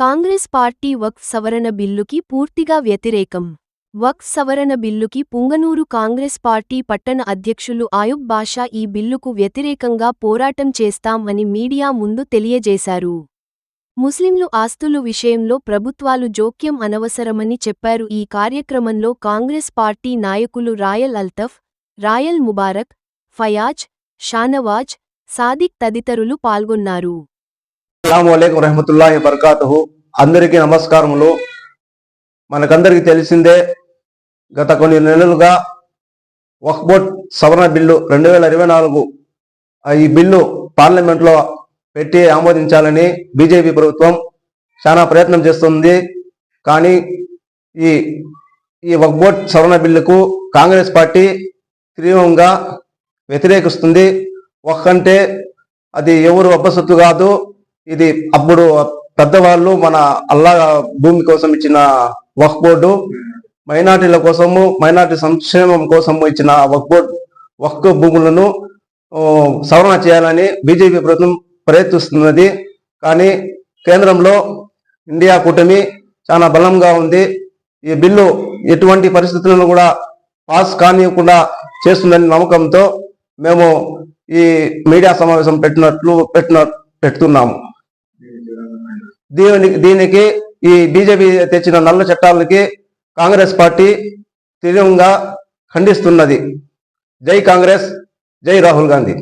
Congress party వక్ఫ్ సవరణ బిల్లుకి పూర్తిగా వ్యతిరేకం. వక్ఫ్ సవరణ బిల్లుకి పుంగనూరు కాంగ్రెస్ పార్టీ పట్టణ అధ్యక్షులు ఆయుబ్ బాషా ఈ బిల్లుకు వ్యతిరేకంగా పోరాటం చేస్తాం అని మీడియా ముందు తెలియజేశారు. ముస్లింలు ఆస్తులు విషయంలో ప్రభుత్వాలు జోక్యం అనవసరమని చెప్పారు. ఈ కార్యక్రమంలో కాంగ్రెస్ పార్టీ నాయకులు రాయల్ అల్తఫ్ రాయల్ ముబారక్ ఫయాజ్ షానవాజ్ సాదిక్ తదితరులు పాల్గొన్నారు. అస్సలాము రహమతుల్లా బర్కాతుహు అందరికీ నమస్కారములు. మనకందరికీ తెలిసిందే గత కొన్ని నెలలుగా వక్బోట్ సవరణ బిల్లు రెండు వేల ఇరవై నాలుగు ఈ బిల్లు పార్లమెంట్లో పెట్టి ఆమోదించాలని బీజేపీ ప్రభుత్వం చాలా ప్రయత్నం చేస్తుంది. కానీ ఈ ఈ వక్బోట్ సవరణ బిల్లుకు కాంగ్రెస్ పార్టీ తీవ్రంగా వ్యతిరేకిస్తుంది. ఒక్కంటే అది ఎవరు అబ్బసత్తు కాదు. ఇది అప్పుడు పెద్దవాళ్ళు మన అల్లా భూమి కోసం ఇచ్చిన వక్ బోర్డు మైనార్టీల కోసము మైనార్టీ సంక్షేమం కోసము ఇచ్చిన వక్ బోర్డు వక్ భూములను సవరణ చేయాలని బీజేపీ ప్రభుత్వం ప్రయత్నిస్తున్నది. కానీ కేంద్రంలో ఇండియా కూటమి చాలా బలంగా ఉంది. ఈ బిల్లు ఎటువంటి పరిస్థితులను కూడా పాస్ కానివ్వకుండా చేస్తుందని నమ్మకంతో మేము ఈ మీడియా సమావేశం పెట్టినట్లు పెట్టిన పెడుతున్నాము. దీనికి దీనికి ఈ బీజేపీ తెచ్చిన నల్ల చట్టాలకి కాంగ్రెస్ పార్టీ తీవ్రంగా ఖండిస్తున్నది. జై కాంగ్రెస్ జై రాహుల్ గాంధీ.